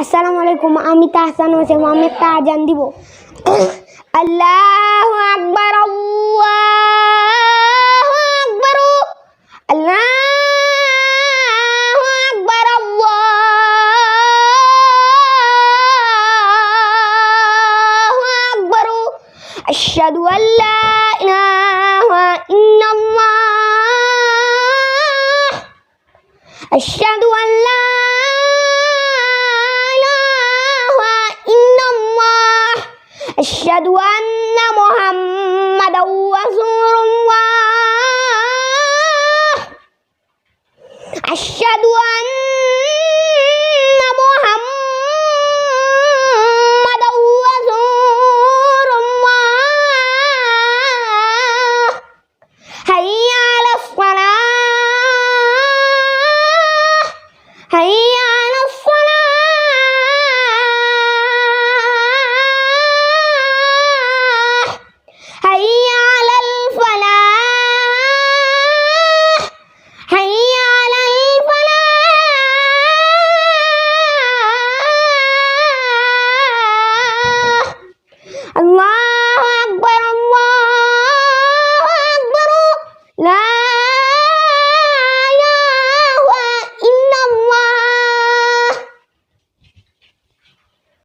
আসসালামু আলাইকুম আমি তাহসান হোসেন আমি একটা আজান দিব আল্লাহ আকবার আল্লাহ আকবার আল্লাহ আকবার আল্লাহ আকবার أشهد أن لا إله إلا الله أشهد أن لا Asyhadu anna Muhammadan rasulullah Asyhadu anna